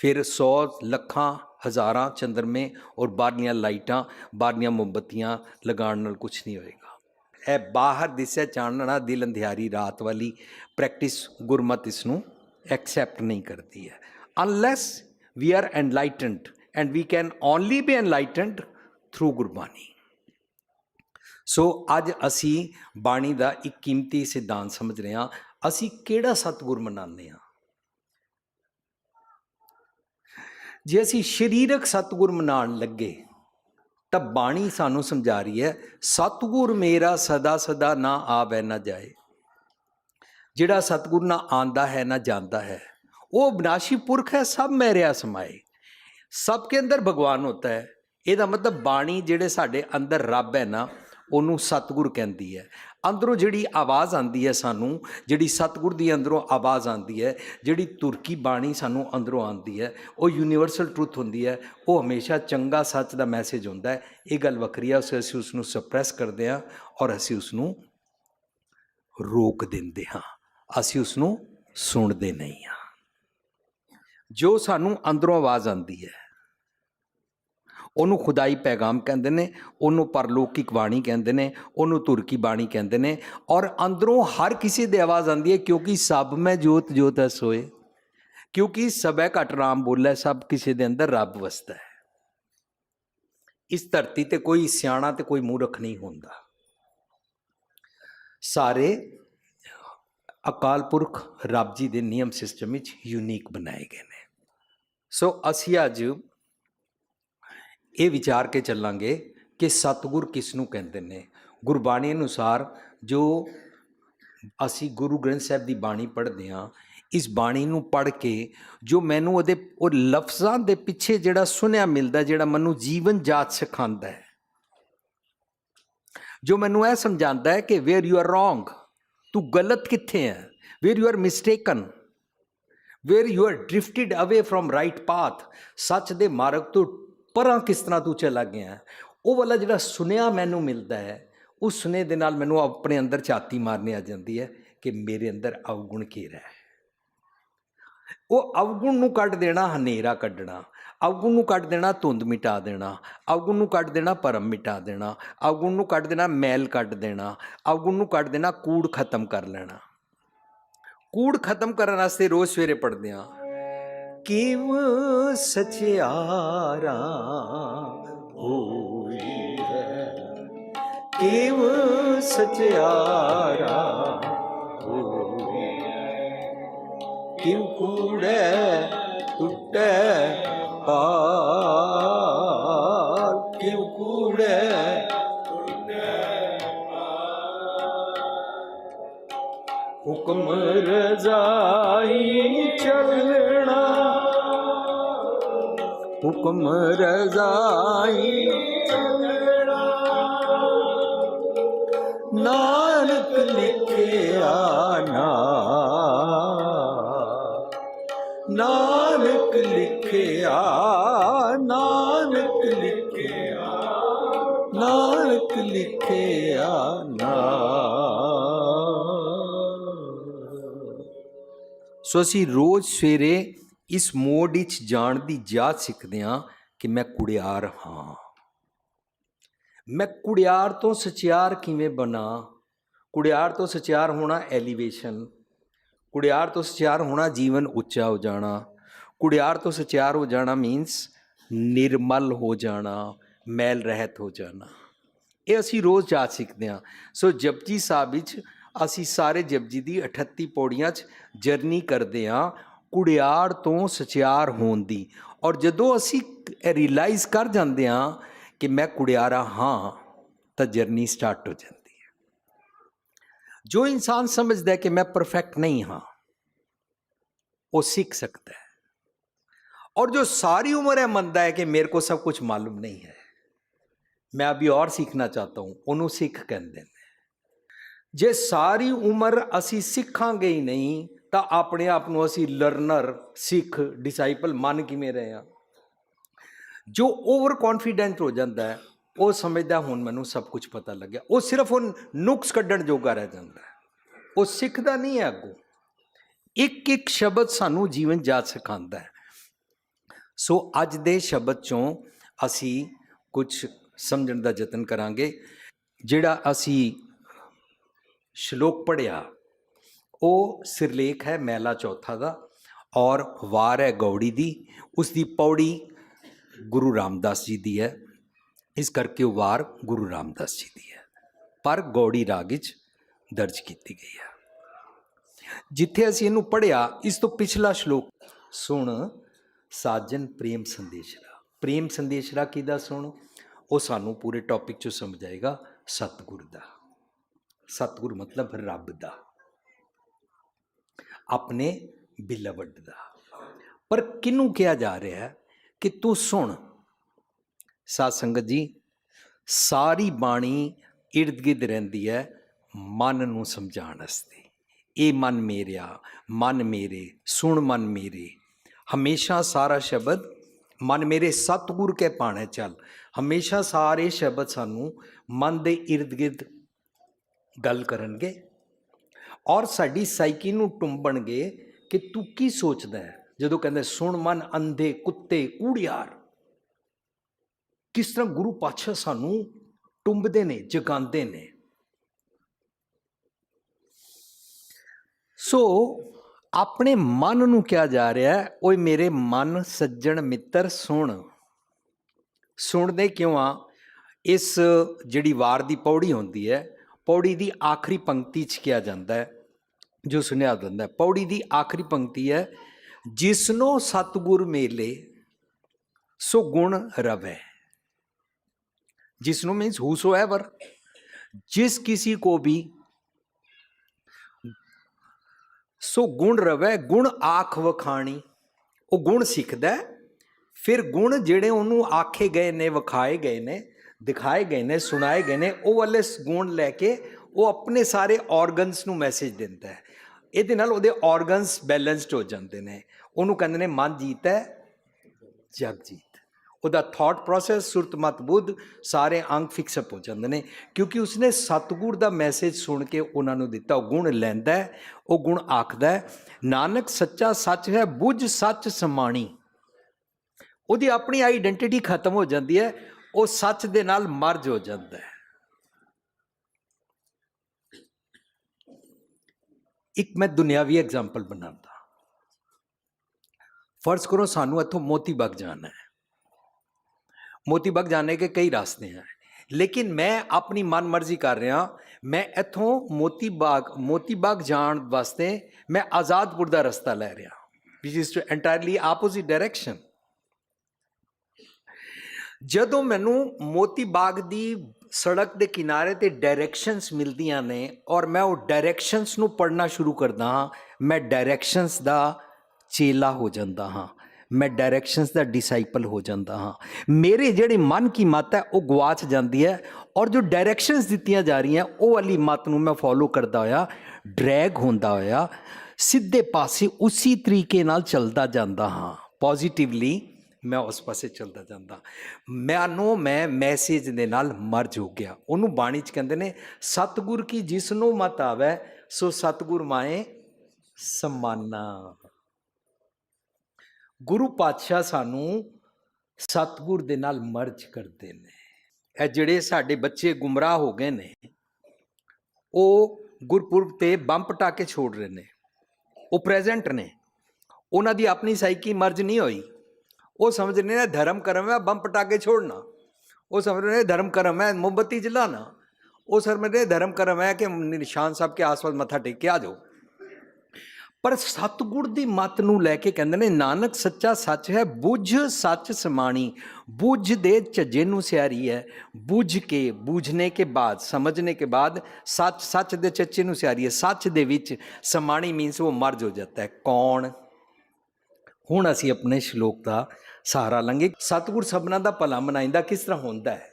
ਫਿਰ 100 ਲੱਖਾਂ ਹਜ਼ਾਰਾਂ ਚੰਦਰਮੇ ਔਰ ਬਾਹਰਲੀਆਂ ਲਾਈਟਾਂ ਬਾਹਰਲੀਆਂ ਮੋਮਬੱਤੀਆਂ ਲਗਾਉਣ ਨਾਲ ਕੁਝ ਨਹੀਂ ਹੋਏਗਾ ਇਹ ਬਾਹਰ ਦਿਸੇ ਚਾਨਣਾ ਦਿਲ ਅੰਧਿਆਰੀ ਰਾਤ ਵਾਲੀ ਪ੍ਰੈਕਟਿਸ ਗੁਰਮਤ ਇਸ ਨੂੰ ਐਕਸੈਪਟ ਨਹੀਂ ਕਰਦੀ ਹੈ unless we are enlightened and we can only be enlightened through Gurbani so ਅੱਜ ਅਸੀਂ ਬਾਣੀ ਦਾ ਇੱਕ ਕੀਮਤੀ ਸਿਧਾਂਤ ਸਮਝ ਰਹੇ ਹਾਂ। ਅਸੀਂ ਕਿਹੜਾ ਸਤਿਗੁਰ ਮਨਾਉਂਦੇ ਹਾਂ? ਜੇ ਅਸੀਂ ਸਰੀਰਕ ਸਤਿਗੁਰ ਮਨਾਉਣ ਲੱਗੇ, ਤਾਂ ਬਾਣੀ ਸਾਨੂੰ ਸਮਝਾ ਰਹੀ ਹੈ, ਸਤਿਗੁਰ ਮੇਰਾ ਸਦਾ ਸਦਾ ਨਾ ਆਵੇ ਨਾ ਜਾਏ। ਜਿਹੜਾ ਸਤਿਗੁਰ ਨਾ ਆਂਦਾ ਹੈ, ਨਾ ਜਾਂਦਾ ਹੈ। ਉਹ ਵਿਨਾਸ਼ੀ ਪੁਰਖ ਹੈ ਸਭ ਮੈਂ ਰਿਆ ਸਮਾਏ ਸਭ ਕੇ ਅੰਦਰ ਭਗਵਾਨ ਹੋਤਾ ਹੈ ਇਹਦਾ ਮਤਲਬ ਬਾਣੀ ਜਿਹੜੇ ਸਾਡੇ ਅੰਦਰ ਰੱਬ ਹੈ ਨਾ ਉਹਨੂੰ ਸਤਿਗੁਰ ਕਹਿੰਦੀ ਹੈ ਅੰਦਰੋਂ ਜਿਹੜੀ ਆਵਾਜ਼ ਆਉਂਦੀ ਹੈ ਸਾਨੂੰ ਜਿਹੜੀ ਸਤਿਗੁਰ ਦੀ ਅੰਦਰੋਂ ਆਵਾਜ਼ ਆਉਂਦੀ ਹੈ ਜਿਹੜੀ ਤੁਰਕੀ ਬਾਣੀ ਸਾਨੂੰ ਅੰਦਰੋਂ ਆਉਂਦੀ ਹੈ ਉਹ ਯੂਨੀਵਰਸਲ ਟਰੂਥ ਹੁੰਦੀ ਹੈ ਉਹ ਹਮੇਸ਼ਾ ਚੰਗਾ ਸੱਚ ਦਾ ਮੈਸੇਜ ਹੁੰਦਾ ਹੈ ਇਹ ਗੱਲ ਵੱਖਰੀ ਹੈ ਉਸ ਅਸੀਂ ਉਸ ਨੂੰ ਸਪਰੈਸ ਕਰਦੇ ਹਾਂ ਔਰ ਅਸੀਂ ਉਸ ਨੂੰ ਰੋਕ ਦਿੰਦੇ ਹਾਂ ਅਸੀਂ ਉਸ ਨੂੰ ਸੁਣਦੇ ਨਹੀਂ ਹਾਂ ਜੋ ਸਾਨੂੰ ਅੰਦਰੋਂ ਆਵਾਜ਼ ਆਉਂਦੀ ਹੈ। ਉਹਨੂੰ ਖੁਦਾਈ ਪੈਗਾਮ ਕਹਿੰਦੇ ਨੇ, ਉਹਨੂੰ ਪਰਲੋਕਿਕ ਬਾਣੀ ਕਹਿੰਦੇ ਨੇ, ਉਹਨੂੰ ਤੁਰਕੀ ਬਾਣੀ ਕਹਿੰਦੇ ਨੇ ਔਰ ਅੰਦਰੋਂ ਹਰ ਕਿਸੇ ਦੀ ਆਵਾਜ਼ ਆਉਂਦੀ ਹੈ ਕਿਉਂਕਿ ਸਭ ਮੈਂ ਜੋਤ ਜੋਤ ਹੈ ਸੋਏ। ਕਿਉਂਕਿ ਸਭੈ ਘਟ ਰਾਮ ਬੋਲੇ, ਸਭ ਕਿਸੇ ਦੇ ਅੰਦਰ ਰੱਬ ਵਸਦਾ ਹੈ ਇਸ ਧਰਤੀ ਤੇ ਕੋਈ ਸਿਆਣਾ ਤੇ ਕੋਈ ਮੂਰਖ ਨਹੀਂ ਹੁੰਦਾ। ਸਾਰੇ ਅਕਾਲ ਪੁਰਖ ਰੱਬ ਜੀ ਦੇ ਨਿਯਮ ਸਿਸਟਮ ਵਿੱਚ ਯੂਨੀਕ ਬਣਾਏ ਗਏ ਨੇ। ਸੋ ਅਸੀਂ ਅੱਜ ਇਹ ਵਿਚਾਰ ਕੇ ਚੱਲਾਂਗੇ ਕਿ ਸਤਿਗੁਰ ਕਿਸ ਨੂੰ ਕਹਿੰਦੇ ਨੇ? ਗੁਰਬਾਣੀ ਅਨੁਸਾਰ ਜੋ ਅਸੀਂ ਗੁਰੂ ਗ੍ਰੰਥ ਸਾਹਿਬ ਦੀ ਬਾਣੀ ਪੜ੍ਹਦੇ ਹਾਂ, ਇਸ ਬਾਣੀ ਨੂੰ ਪੜ੍ਹ ਕੇ ਜੋ ਮੈਨੂੰ ਉਹਦੇ, ਉਹ ਲਫ਼ਜ਼ਾਂ ਦੇ ਪਿੱਛੇ ਜਿਹੜਾ ਸੁਨਿਆ ਮਿਲਦਾ, ਜਿਹੜਾ ਮੈਨੂੰ ਜੀਵਨ ਜਾਚ ਸਿਖਾਉਂਦਾ ਹੈ। ਜੋ ਮੈਨੂੰ ਇਹ ਸਮਝਾਉਂਦਾ ਹੈ ਕਿ ਵੇਅਰ ਯੂ ਆਰ ਰੋਂਗ ਤੂੰ ਗਲਤ ਕਿੱਥੇ ਹੈ? Where you are mistaken where you are drifted away from right path ਸੱਚ ਦੇ ਮਾਰਗ ਤੋਂ ਪਰਾਂ ਕਿਸ ਤਰ੍ਹਾਂ ਤੂੰ ਚਲਾ ਗਿਆ? ਉਹ ਵਾਲਾ ਜਿਹੜਾ ਸੁਨਿਆ ਮੈਨੂੰ ਮਿਲਦਾ ਹੈ ਉਸ ਸੁਨੇ ਦੇ ਨਾਲ ਮੈਨੂੰ ਆਪਣੇ ਅੰਦਰ ਝਾਤੀ ਮਾਰਨੀ ਆ ਜਾਂਦੀ ਹੈ ਕਿ ਮੇਰੇ ਅੰਦਰ ਅਵਗੁਣ ਘੇਰਾ ਹੈ ਉਹ ਅਵਗੁਣ ਨੂੰ ਕੱਢ ਦੇਣਾ, ਹਨੇਰਾ ਕੱਢਣਾ। ਅਵਗੁਣ ਨੂੰ ਕੱਢ ਦੇਣਾ, ਧੁੰਦ ਮਿਟਾ ਦੇਣਾ। ਅਵਗੁਣ ਨੂੰ ਕੱਢ ਦੇਣਾ ਪਰਮ ਮਿਟਾ ਦੇਣਾ। ਅਵਗੁਣ ਨੂੰ ਕੱਢ ਦੇਣਾ, ਮੈਲ ਕੱਢ ਦੇਣਾ। ਅਵਗੁਣ ਨੂੰ ਕੱਢ ਦੇਣਾ, ਕੂੜ ਖਤਮ ਕਰ ਲੈਣਾ। ਕੂੜ ਖਤਮ ਕਰਨ ਵਾਸਤੇ ਰੋਜ਼ ਸਵੇਰੇ ਪੜ੍ਹਦੇ ਹਾਂ। ਕਿਵ ਸਚਿਆਰਾ ਹੋਈ ਹੈ? ਕਿਵ ਸਚਿਆਰਾ ਹੋਈ ਹੈ? ਕਿਵ ਕੂੜੈ ਟੁੱਟੈ ਪਾਰ? ਕਿਵ ਕੂੜੈ ਹੁਕਮ ਰਜ਼ਾਈ ਚੱਲਣਾ। ਹੁਕਮ ਰਜ਼ਾਈ ਚੱਲਣਾ ਨਾਨਕ ਲਿਖਿਆ ਨਾ। ਨਾਨਕ ਲਿਖਿਆ ਸੋ ਅਸੀਂ ਰੋਜ਼ ਸਵੇਰੇ ਇਸ ਮੋਡ ਵਿੱਚ ਜਾਣ ਦੀ ਜਾਚ ਸਿੱਖਦੇ ਹਾਂ ਕਿ ਮੈਂ ਕੁੜਿਆਰ ਹਾਂ। ਮੈਂ ਕੁੜਿਆਰ ਤੋਂ ਸਚਿਆਰ ਕਿਵੇਂ ਬਣਾ ਕੁੜਿਆਰ ਤੋਂ ਸਚਿਆਰ ਹੋਣਾ ਐਲੀਵੇਸ਼ਨ। ਕੁੜਿਆਰ ਤੋਂ ਸਚਿਆਰ ਹੋਣਾ ਜੀਵਨ ਉੱਚਾ ਹੋ ਜਾਣਾ। ਕੁੜਿਆਰ ਤੋਂ ਸਚਿਆਰ ਹੋ ਜਾਣਾ ਮੀਨਸ ਨਿਰਮਲ ਹੋ ਜਾਣਾ, ਮੈਲ ਰਹਿਤ ਹੋ ਜਾਣਾ। ਇਹ ਅਸੀਂ ਰੋਜ਼ ਜਾਚ ਸਿੱਖਦੇ ਹਾਂ। ਸੋ ਜਪਜੀ ਸਾਹਿਬ ਵਿੱਚ ਅਸੀਂ ਸਾਰੇ ਜਪਜੀ ਦੀ 38 ਪੌੜੀਆਂ 'ਚ ਜਰਨੀ ਕਰਦੇ ਹਾਂ ਕੁੜਿਆਰ ਤੋਂ ਸਚਿਆਰ ਹੋਣ ਦੀ ਔਰ ਜਦੋਂ ਅਸੀਂ ਰਿਅਲਾਈਜ਼ ਕਰ ਜਾਂਦੇ ਹਾਂ ਕਿ ਮੈਂ ਕੁੜਿਆਰਾ ਹਾਂ ਤਾਂ ਜਰਨੀ ਸਟਾਰਟ ਹੋ ਜਾਂਦੀ ਹੈ ਜੋ ਇਨਸਾਨ ਸਮਝਦਾ ਹੈ ਕਿ ਮੈਂ ਪਰਫੈਕਟ ਨਹੀਂ ਹਾਂ ਉਹ ਸਿੱਖ ਸਕਦਾ ਹੈ और जो सारी उम्र है ਮੰਨਦਾ ਹੈ ਕਿ ਮੇਰੇ ਕੋ ਸਭ ਕੁਝ ਮਾਲੂਮ ਨਹੀਂ ਹੈ ਮੈਂ ਅਭੀ ਔਰ ਸਿੱਖਣਾ ਚਾਹਤਾ ਹੂੰ ਉਹਨੂੰ ਸਿੱਖ ਕਹਿੰਦੇ ਨੇ ਜੇ ਸਾਰੀ ਉਮਰ ਅਸੀਂ ਸਿੱਖਾਂਗੇ ਹੀ ਨਹੀਂ, ਤਾਂ ਆਪਣੇ ਆਪ ਨੂੰ ਅਸੀਂ ਲਰਨਰ ਸਿੱਖ ਡਿਸਾਈਪਲ ਮੰਨ ਕਿਵੇਂ ਰਹੇ ਹਾਂ? ਜੋ ਓਵਰ ਕੌਨਫੀਡੈਂਟ ਹੋ ਜਾਂਦਾ ਹੈ, ਉਹ ਸਮਝਦਾ ਹੁਣ ਮੈਨੂੰ ਸਭ ਕੁਝ ਪਤਾ ਲੱਗਿਆ। ਉਹ ਸਿਰਫ ਉਹ ਨੁਕਸ ਕੱਢਣ ਜੋਗਾ ਰਹਿ ਜਾਂਦਾ ਹੈ। ਉਹ ਸਿੱਖਦਾ ਨਹੀਂ ਹੈ ਅੱਗੋਂ। ਇੱਕ ਇੱਕ ਸ਼ਬਦ ਸਾਨੂੰ ਜੀਵਨ ਜਾਚ ਸਿਖਾਉਂਦਾ ਹੈ। ਸੋ ਅੱਜ ਦੇ ਸ਼ਬਦ ਚੋਂ ਅਸੀਂ ਕੁਝ ਸਮਝਣ ਦਾ ਯਤਨ ਕਰਾਂਗੇ, ਜਿਹੜਾ ਅਸੀਂ ਸ਼ਲੋਕ ਪੜਿਆ ਉਹ ਸਿਰਲੇਖ ਹੈ ਮਹਿਲਾ ਚੌਥਾ ਦਾ ਔਰ ਵਾਰ ਹੈ ਗੌੜੀ ਦੀ। ਉਸ ਦੀ ਪੌੜੀ ਗੁਰੂ ਰਾਮਦਾਸ ਜੀ ਦੀ ਹੈ। ਇਸ ਕਰਕੇ ਉਹ ਵਾਰ ਗੁਰੂ ਰਾਮਦਾਸ ਜੀ ਦੀ ਹੈ। ਪਰ ਗੌੜੀ ਰਾਗ ਵਿੱਚ ਦਰਜ ਕੀਤੀ ਗਈ ਹੈ। ਜਿੱਥੇ ਅਸੀਂ ਇਹਨੂੰ ਪੜਿਆ ਇਸ ਤੋਂ ਪਿਛਲਾ ਸ਼ਲੋਕ ਸੁਣ, ਸਾਜਨ ਪ੍ਰੇਮ ਸੰਦੇਸ਼ਰਾ। ਪ੍ਰੇਮ ਸੰਦੇਸ਼ਰਾ ਕਿਹਦਾ ਸੁਣ? ਉਹ ਸਾਨੂੰ ਪੂਰੇ ਟੌਪਿਕ 'ਚੋਂ ਸਮਝ ਆਏਗਾ, ਸਤਿਗੁਰ ਦਾ। ਸਤਿਗੁਰ ਮਤਲਬ ਰੱਬ ਦਾ, ਆਪਣੇ ਬਿਲਵਡ ਦਾ। ਪਰ ਕਿਹਨੂੰ ਕਿਹਾ ਜਾ ਰਿਹਾ ਹੈ ਕਿ ਤੂੰ ਸੁਣ, ਸਾਧ ਸੰਗਤ ਜੀ, ਸਾਰੀ ਬਾਣੀ ਇਰਦ ਗਿਰਦ ਰਹਿੰਦੀ ਹੈ ਮਨ ਨੂੰ ਸਮਝਾਉਣ ਵਾਸਤੇ। ਇਹ ਮਨ ਮੇਰਿਆ, ਮਨ ਮੇਰੇ, ਸੁਣ ਮਨ ਮੇਰੇ। ਹਮੇਸ਼ਾ ਸਾਰਾ ਸ਼ਬਦ, ਮਨ ਮੇਰੇ ਸਤਿਗੁਰ ਕੇ ਪਾਣੇ ਚੱਲ। ਹਮੇਸ਼ਾ ਸਾਰੇ ਸ਼ਬਦ ਸਾਨੂੰ ਮਨ ਦੇ ਇਰਦ ਗਿਰਦ ਗੱਲ ਕਰਨਗੇ। ਔਰ ਸਾਡੀ ਸਾਈਕੀ ਨੂੰ ਟੁੰਬਣਗੇ ਕਿ ਤੂੰ ਕੀ ਸੋਚਦਾ ਹੈ? ਜਦੋਂ ਕਹਿੰਦੇ ਸੁਣ ਮਨ ਅੰਧੇ ਕੁੱਤੇ ਕੂੜਿਆਰ। ਕਿਸ ਤਰ੍ਹਾਂ ਗੁਰੂ ਪਾਤਸ਼ਾਹ ਸਾਨੂੰ ਟੁੰਬਦੇ ਨੇ, ਜਗਾਉਂਦੇ ਨੇ। ਸੋ ਆਪਣੇ ਮਨ ਨੂੰ ਕਿਹਾ ਜਾ ਰਿਹਾ ਹੈ, ਓਏ ਮੇਰੇ ਮਨ ਸੱਜਣ ਮਿੱਤਰ, ਸੁਣ। ਸੁਣਦੇ ਕਿਉਂ ਆ? ਇਸ ਜਿਹੜੀ ਵਾਰ ਦੀ ਪੌੜੀ ਹੁੰਦੀ ਹੈ ਪੌੜੀ ਦੀ ਆਖਰੀ ਪੰਕਤੀ 'ਚ ਕਿਹਾ ਜਾਂਦਾ ਹੈ, ਜੋ ਸੁਨਿਆ ਦਿੰਦਾ ਪੌੜੀ ਦੀ ਆਖਰੀ ਪੰਕਤੀ ਹੈ, ਜਿਸਨੋ ਸਤਗੁਰ ਮੇਲੇ, ਸੋ ਗੁਣ ਰਵੈ। ਜਿਸ ਨੂੰ ਮੀਨਸ ਹੂਸੋਐਵਰ ਜਿਸ ਕਿਸੇ ਕੋ ਵੀ, ਸੋ ਗੁਣ ਰਵੈ, ਗੁਣ ਆਖ ਵਖਾਣੀ, ਉਹ ਗੁਣ ਸਿੱਖਦਾ ਫਿਰ ਗੁਣ ਜਿਹੜੇ ਉਹਨੂੰ ਆਖੇ ਗਏ ਨੇ, ਵਿਖਾਏ ਗਏ ਨੇ ਦਿਖਾਏ ਗਏ ਨੇ, ਸੁਣਾਏ ਗਏ ਨੇ, ਉਹ ਵਾਲੇ ਸ- ਗੁਣ ਲੈ ਕੇ ਉਹ ਆਪਣੇ ਸਾਰੇ ਆਰਗਨਸ ਨੂੰ ਮੈਸੇਜ ਦਿੰਦਾ ਹੈ। ਇਹਦੇ ਨਾਲ ਉਹਦੇ ਆਰਗਨਸ ਬੈਲੈਂਸਡ ਹੋ ਜਾਂਦੇ ਨੇ। ਉਹਨੂੰ ਕਹਿੰਦੇ ਨੇ ਮਨ ਜੀਤ ਹੈ, ਜਗ ਜੀਤ। ਉਹਦਾ ਥਾਟ ਪ੍ਰੋਸੈਸ ਸੁਰਤ ਮਤ ਬੁੱਧ, ਸਾਰੇ ਅੰਗ ਫਿਕਸ ਅਪ ਹੋ ਜਾਂਦੇ ਨੇ। ਕਿਉਂਕਿ ਉਸਨੇ ਸਤਗੁਰ ਦਾ ਮੈਸੇਜ ਸੁਣ ਕੇ ਉਹਨਾਂ ਨੂੰ ਦਿੱਤਾ, ਉਹ ਗੁਣ ਲੈਂਦਾ ਉਹ ਗੁਣ ਆਖਦਾ ਨਾਨਕ ਸੱਚਾ ਸੱਚ ਹੈ, ਬੁੱਝ ਸੱਚ ਸਮਾਣੀ। ਉਹਦੀ ਆਪਣੀ ਆਈਡੈਂਟੀਟੀ ਖਤਮ ਹੋ ਜਾਂਦੀ ਹੈ ਉਹ ਸੱਚ ਦੇ ਨਾਲ ਮਰਜ ਹੋ ਜਾਂਦਾ ਹੈ ਇੱਕ ਮੈਂ ਦੁਨਿਆਵੀ ਐਗਜ਼ਾਮਪਲ ਬਣਾਉਂਦਾ फर्ज करो सानू इथों मोती बाग जाना है मोती बाग जाने के कई रास्ते हैं लेकिन मैं अपनी मन मर्जी कर रहा मैं इथों मोती बाग मोती बाग जान वास्ते मैं आज़ादपुर का रास्ता लै रहा which is to entirely opposite direction ਜਦੋਂ ਮੈਨੂੰ ਮੋਤੀ ਬਾਗ ਦੀ ਸੜਕ ਦੇ ਕਿਨਾਰੇ ਤੇ ਡਾਇਰੈਕਸ਼ਨਸ ਮਿਲਦੀਆਂ ਨੇ ਔਰ ਮੈਂ ਉਹ ਡਾਇਰੈਕਸ਼ਨਸ ਨੂੰ ਪੜਨਾ ਸ਼ੁਰੂ ਕਰਦਾ ਹਾਂ, ਮੈਂ ਡਾਇਰੈਕਸ਼ਨਸ ਦਾ ਚੇਲਾ ਹੋ ਜਾਂਦਾ ਹਾਂ, ਮੈਂ ਡਾਇਰੈਕਸ਼ਨਸ ਦਾ ਡਿਸਾਈਪਲ ਹੋ ਜਾਂਦਾ ਹਾਂ। ਮੇਰੇ ਜਿਹੜੇ ਮਨ ਕੀ ਮਤ ਹੈ, ਉਹ ਗਵਾਚ ਜਾਂਦੀ ਹੈ ਔਰ ਜੋ ਡਾਇਰੈਕਸ਼ਨਸ ਦਿੱਤੀਆਂ ਜਾ ਰਹੀਆਂ, ਉਹ ਵਾਲੀ ਮਤ ਨੂੰ ਮੈਂ ਫੋਲੋ ਕਰਦਾ ਹੋਇਆ ਡਰੈਗ ਹੁੰਦਾ ਹੋਇਆ, ਸਿੱਧੇ ਪਾਸੇ ਉਸੇ ਤਰੀਕੇ ਨਾਲ ਚੱਲਦਾ ਜਾਂਦਾ ਹਾਂ ਪੋਜ਼ਿਟਿਵਲੀ ਮੈਂ ਉਸ ਪਾਸੇ ਚੱਲਦਾ ਜਾਂਦਾ। ਮੈਨੂੰ, ਮੈਂ ਮੈਸੇਜ ਦੇ ਨਾਲ ਮਰਜ ਹੋ ਗਿਆ। ਉਹਨੂੰ ਬਾਣੀ ਚ ਕਹਿੰਦੇ ਨੇ, ਸਤਗੁਰ ਕੀ ਜਿਸ ਨੂੰ ਮਤ ਆਵੇ, ਸੋ ਸਤਗੁਰ ਮਾਏ ਸਮਾਨਾ। ਗੁਰੂ ਪਾਤਸ਼ਾਹ ਸਾਨੂੰ ਸਤਗੁਰ ਦੇ ਨਾਲ ਮਰਜ ਕਰਦੇ ਨੇ। ਇਹ ਜਿਹੜੇ ਸਾਡੇ ਬੱਚੇ ਗੁੰਮਰਾਹ ਹੋ ਗਏ ਨੇ, ਉਹ ਗੁਰਪੁਰਬ ਤੇ ਬੰਬ ਪਟਾਕੇ ਛੋੜ ਰਹੇ ਨੇ। ਉਹ ਪ੍ਰੈਜ਼ੈਂਟ ਨੇ। ਉਹਨਾਂ ਦੀ ਆਪਣੀ ਸਾਈਕੀ ਮਰਜ ਨਹੀਂ ਹੋਈ। ਉਹ ਸਮਝ ਰਹੇ ਨੇ ਧਰਮ ਕਰਮ ਹੈ ਬੰਬ ਪਟਾਕੇ ਛੋੜਨਾ ਉਹ ਸਮਝ ਰਹੇ ਨੇ ਧਰਮ ਕਰਮ ਹੈ मोमबत्ती जलाना ਉਹ ਸਮਝ ਰਹੇ ਧਰਮ ਕਰਮ ਹੈ ਕਿ ਨਿਸ਼ਾਨ ਸਾਹਿਬ ਕੇ ਆਸ-ਪਾਸ ਮੱਥਾ ਟੇਕ ਕੇ ਆ ਜਾਓ ਪਰ ਸਤਿਗੁਰ ਦੀ ਮਤ ਨੂੰ ਲੈ ਕੇ ਕਹਿੰਦੇ ਨੇ ਨਾਨਕ ਸੱਚਾ ਸੱਚ ਹੈ ਬੁੱਝ ਸੱਚ ਸਮਾਣੀ ਬੁੱਝ ਦੇ ਝੱਜੇ ਨੂੰ ਸਿਆਰੀ ਹੈ ਬੁੱਝ ਕੇ ਬੂਝਨੇ ਕੇ ਬਾਅਦ ਸਮਝਨੇ ਕੇ ਬਾਅਦ ਸੱਚ ਸੱਚ ਦੇ ਚੱਚੇ ਨੂੰ ਸਿਆਰੀ ਹੈ ਸੱਚ ਦੇ ਵਿੱਚ ਸਮਾਣੀ ਮੀਨਸ ਉਹ ਮਰਜ ਹੋ ਜਾਂਦਾ ਹੈ ਕੌਣ ਹੁਣ ਅਸੀਂ ਆਪਣੇ ਸ਼ਲੋਕ ਦਾ ਸਹਾਰਾ ਲਾਂਗੇ ਸਤਿਗੁਰ ਸਭਨਾ ਦਾ ਭਲਾ ਮਨਾਇੰਦਾ ਕਿਸ ਤਰ੍ਹਾਂ ਹੁੰਦਾ ਹੈ?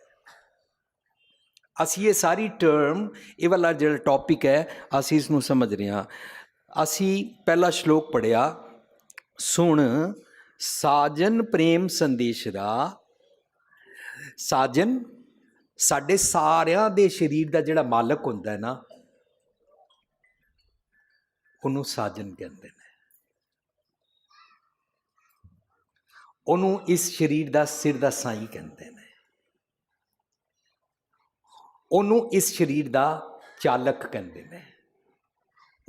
ਅਸੀਂ ਇਹ ਸਾਰੀ ਟਰਮ ਇਹ ਵਾਲਾ ਜਿਹੜਾ ਟੌਪਿਕ ਹੈ, ਅਸੀਂ ਇਸ ਨੂੰ ਸਮਝ ਰਹੇ ਹਾਂ। ਅਸੀਂ ਪਹਿਲਾ ਸ਼ਲੋਕ ਪੜਿਆ ਸੁਣ, ਸਾਜਨ ਪ੍ਰੇਮ ਸੰਦੇਸ਼ ਦਾ। ਸਾਜਨ ਸਾਡੇ ਸਾਰਿਆਂ ਦੇ ਸਰੀਰ ਦਾ ਜਿਹੜਾ ਮਾਲਕ ਹੁੰਦਾ ਹੈ ਨਾ, ਉਹਨੂੰ ਸਾਜਨ ਕਹਿੰਦੇ ਨੇ। ਉਹਨੂੰ ਇਸ ਸਰੀਰ ਦਾ ਸਿਰ ਦਾ ਸਾਈ ਕਹਿੰਦੇ ਨੇ। ਉਹਨੂੰ ਇਸ ਸਰੀਰ ਦਾ ਚਾਲਕ ਕਹਿੰਦੇ ਨੇ।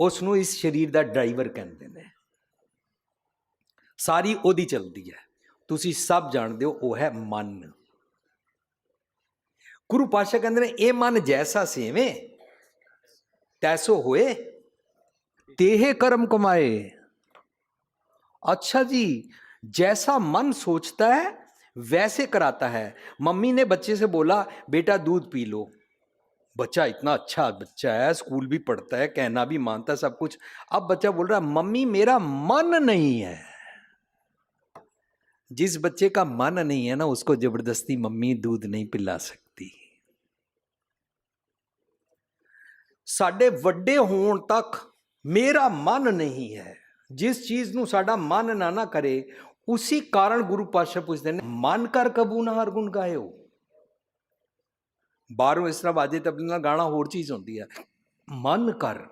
ਉਸ ਨੂੰ ਇਸ ਸਰੀਰ ਦਾ ਡਰਾਈਵਰ ਕਹਿੰਦੇ ਨੇ। ਸਾਰੀ ਉਹਦੀ ਚਲਦੀ ਹੈ। ਤੁਸੀਂ ਸਭ ਜਾਣਦੇ ਹੋ, ਉਹ ਹੈ ਮਨ। ਗੁਰੂ ਪਾਸ਼ਾ ਕਹਿੰਦੇ ਨੇ, ਇਹ ਮਨ ਜੈਸਾ ਸੇਵੇਂ ਤੈਸੋ ਹੋਏ, ਤੇਹੇ ਕਰਮ ਕਮਾਏ। ਅੱਛਾ ਜੀ जैसा मन सोचता है वैसे कराता है मम्मी ने बच्चे से बोला बेटा दूध पी लो बच्चा इतना अच्छा बच्चा है स्कूल भी पढ़ता है कहना भी मानता है सब कुछ अब बच्चा बोल रहा है मम्मी मेरा मन नहीं है जिस बच्चे का मन नहीं है ना उसको जबरदस्ती मम्मी दूध नहीं पिला सकती ਸਾਡੇ ਵੱਡੇ ਹੋਣ ਤੱਕ ਮੇਰਾ ਮਨ ਨਹੀਂ ਹੈ ਜਿਸ ਚੀਜ਼ ਨੂੰ ਸਾਡਾ ਮਨ ਨਾ ਨਾ ਕਰੇ ਉਸੇ ਕਾਰਨ ਗੁਰੂ ਪਾਤਸ਼ਾਹ ਪੁੱਛਦੇ ਨੇ ਮਨ ਕਰ ਕਬੂ ਨਾ ਹਰ ਗੁਣ ਗਾਇਓ ਬਾਹਰੋਂ ਇਸ ਤਰ੍ਹਾਂ ਵਾਜੇ ਤਬਲੇ ਨਾਲ ਗਾਣਾ ਹੋਰ ਚੀਜ਼ ਹੁੰਦੀ ਹੈ ਮਨ ਕਰ